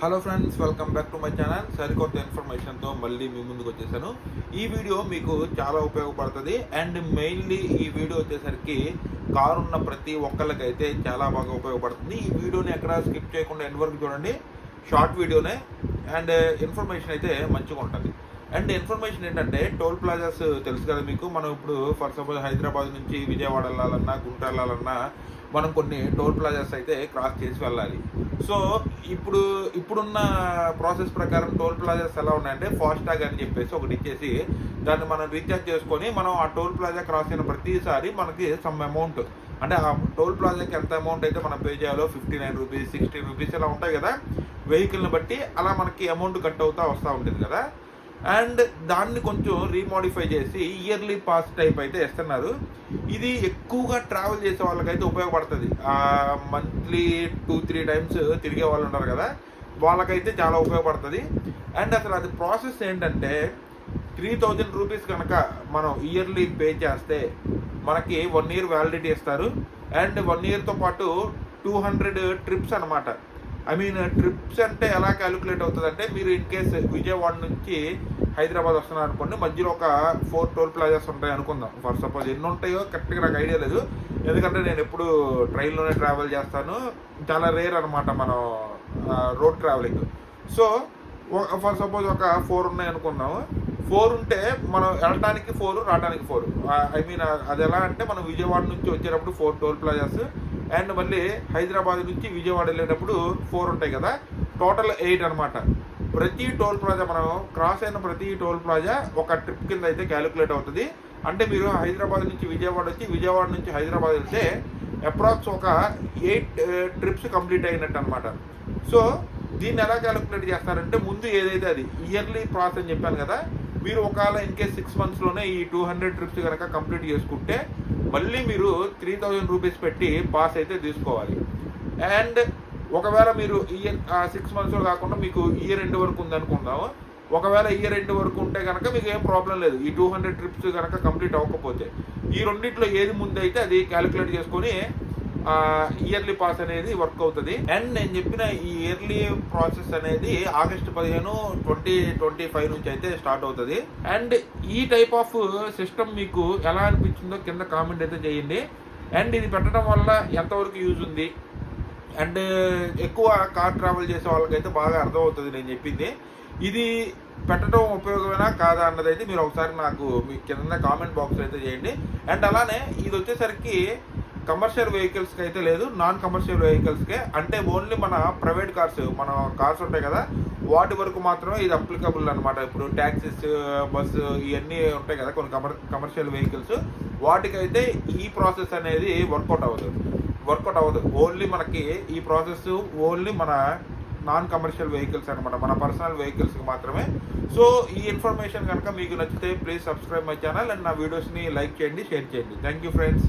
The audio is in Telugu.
Hello friends welcome back to my channel సరికొత్త ఇన్ఫర్మేషన్తో మళ్ళీ మీ ముందుకు వచ్చేసాను. ఈ వీడియో మీకు చాలా ఉపయోగపడుతుంది. అండ్ మెయిన్లీ ఈ వీడియో వచ్చేసరికి కారు ఉన్న ప్రతి ఒక్కళ్ళకైతే చాలా బాగా ఉపయోగపడుతుంది. ఈ వీడియోని ఎక్కడ స్కిప్ చేయకుండా ఎండ్ వరకు చూడండి. షార్ట్ వీడియోనే అండ్ ఇన్ఫర్మేషన్ అయితే మంచిగా ఉంటుంది. అండ్ ఇన్ఫర్మేషన్ ఏంటంటే టోల్ ప్లాజాస్ తెలుసు కదా మీకు. మనం ఇప్పుడు ఫర్ సపోజ్ హైదరాబాద్ నుంచి విజయవాడ వెళ్ళాలన్నా గుంట వెళ్ళాలన్నా మనం కొన్ని టోల్ ప్లాజాస్ అయితే క్రాస్ చేసి వెళ్ళాలి. సో ఇప్పుడు ఇప్పుడున్న ప్రాసెస్ ప్రకారం టోల్ ప్లాజాస్ ఎలా ఉన్నాయంటే ఫాస్టాగ్ అని చెప్పేసి ఒకటి ఇచ్చేసి దాన్ని మనం రీఛార్జ్ చేసుకొని మనం ఆ టోల్ ప్లాజా క్రాస్ అయిన ప్రతిసారి మనకి సమ్ అమౌంట్ అంటే ఆ టోల్ ప్లాజాకి ఎంత అమౌంట్ అయితే మనం పే చేయాలో fifty nine rupees sixty rupees ఇలా ఉంటాయి కదా. వెహికల్ని బట్టి అలా మనకి అమౌంట్ కట్ అవుతా వస్తూ ఉంటుంది కదా. అండ్ దాన్ని కొంచెం రీమోడిఫై చేసి ఇయర్లీ పాస్ టైప్ అయితే ఇస్తున్నారు ఇది ఎక్కువగా ట్రావెల్ చేసే వాళ్ళకైతే ఉపయోగపడుతుంది. మంత్లీ టూ త్రీ టైమ్స్ తిరిగే వాళ్ళు ఉంటారు కదా వాళ్ళకైతే చాలా ఉపయోగపడుతుంది. అండ్ అసలు అది ప్రాసెస్ ఏంటంటే త్రీ థౌజండ్ రూపీస్ కనుక మనం ఇయర్లీ పే చేస్తే మనకి వన్ ఇయర్ వ్యాలిడిటీ ఇస్తారు. అండ్ వన్ ఇయర్తో పాటు టూ హండ్రెడ్ ట్రిప్స్ అనమాట ఐ మీన్ ట్రిప్స్ అంటే ఎలా క్యాలిక్యులేట్ అవుతుంది అంటే మీరు ఇన్ కేస్ విజయవాడ నుంచి హైదరాబాద్ వస్తున్నారు అనుకోండి మధ్యలో ఒక ఫోర్ టోల్ ప్లాజాస్ ఉంటాయి అనుకుందాం. ఫర్ సపోజ్ ఎన్ని ఉంటాయో కరెక్ట్గా నాకు ఐడియా లేదు. ఎందుకంటే నేను ఎప్పుడు ట్రైన్లోనే ట్రావెల్ చేస్తాను. చాలా రేర్ అనమాట మనం road travelling so for suppose ఒక ఫోర్ ఉన్నాయి అనుకున్నాము ఫోర్ ఉంటే మనం వెళ్ళడానికి ఫోర్ రావడానికి ఫోర్ ఐ మీన్ అది ఎలా అంటే మనం విజయవాడ నుంచి వచ్చేటప్పుడు ఫోర్ టోల్ ప్లాజాస్ అండ్ మళ్ళీ హైదరాబాద్ నుంచి విజయవాడ వెళ్ళేటప్పుడు ఫోర్ ఉంటాయి కదా. టోటల్ ఎయిట్ అనమాట ప్రతి టోల్ ప్లాజా మనం క్రాస్ అయిన ప్రతి టోల్ ప్లాజా ఒక ట్రిప్ కింద అయితే క్యాలిక్యులేట్ అవుతుంది. అంటే మీరు హైదరాబాద్ నుంచి విజయవాడ వచ్చి విజయవాడ నుంచి హైదరాబాద్ వెళ్తే అప్రాక్స్ ఒక ఎయిట్ ట్రిప్స్ కంప్లీట్ అయినట్టు అనమాట సో దీన్ని ఎలా క్యాలిక్యులేట్ చేస్తారంటే ముందు ఏదైతే అది ఇయర్లీ ప్రాసెస్ అని చెప్పాను కదా మీరు ఒకవేళ ఇన్కేస్ సిక్స్ మంత్స్లోనే ఈ టూ హండ్రెడ్ ట్రిప్స్ కనుక కంప్లీట్ చేసుకుంటే మళ్ళీ మీరు త్రీ థౌజండ్ రూపీస్ పెట్టి పాస్ అయితే తీసుకోవాలి. అండ్ ఒకవేళ మీరు ఇయర్ సిక్స్ మంత్స్లో కాకుండా మీకు ఇయర్ ఎండ్ వరకు ఉందనుకుందాము. ఒకవేళ ఇయర్ ఎండ్ వరకు ఉంటే కనుక మీకు ఏం ప్రాబ్లం లేదు. ఈ టూ హండ్రెడ్ ట్రిప్స్ కనుక కంప్లీట్ అవ్వకపోతే. ఈ రెండింటిలో ఏది ముందైతే అది క్యాలిక్యులేట్ చేసుకొని ఇయర్లీ పాస్ అనేది వర్క్ అవుతుంది. అండ్ నేను చెప్పిన ఈ ఇయర్లీ ప్రాసెస్ అనేది ఆగస్ట్ పదిహేను ట్వంటీ ట్వంటీ ఫైవ్ నుంచి అయితే స్టార్ట్ అవుతుంది. అండ్ ఈ టైప్ ఆఫ్ సిస్టమ్ మీకు ఎలా అనిపించిందో కింద కామెంట్ అయితే చేయండి. అండ్ ఇది పెట్టడం వల్ల ఎంతవరకు యూజ్ ఉంది? అండ్ ఎక్కువ కార్ ట్రావెల్ చేసే వాళ్ళకైతే బాగా అర్థమవుతుంది నేను చెప్పింది. ఇది పెట్టడం ఉపయోగమేనా కాదా అన్నది అయితే మీరు ఒకసారి నాకు మీ కింద కామెంట్ బాక్స్ అయితే చేయండి. అండ్ అలానే ఇది వచ్చేసరికి కమర్షియల్ వెహికల్స్కి అయితే లేదు నాన్ కమర్షియల్ వెహికల్స్కే అంటే ఓన్లీ మన ప్రైవేట్ కార్స్ మన కార్స్ ఉంటాయి కదా వాటి వరకు మాత్రమే ఇది అప్లికబుల్ అనమాట ఇప్పుడు ట్యాక్సీస్ బస్సు ఇవన్నీ ఉంటాయి కదా కొన్ని కమర్ కమర్షియల్ వెహికల్స్ వాటికైతే ఈ ప్రాసెస్ అనేది వర్కౌట్ అవ్వదు. వర్కౌట్ అవ్వదు. ఓన్లీ మనకి ఈ ప్రాసెస్ ఓన్లీ మన నాన్ కమర్షియల్ వెహికల్స్ అనమాట మన పర్సనల్ వెహికల్స్కి మాత్రమే. సో ఈ ఇన్ఫర్మేషన్ కనుక మీకు నచ్చితే please subscribe my channel and నా వీడియోస్ని లైక్ చేయండి షేర్ చేయండి. Thank you friends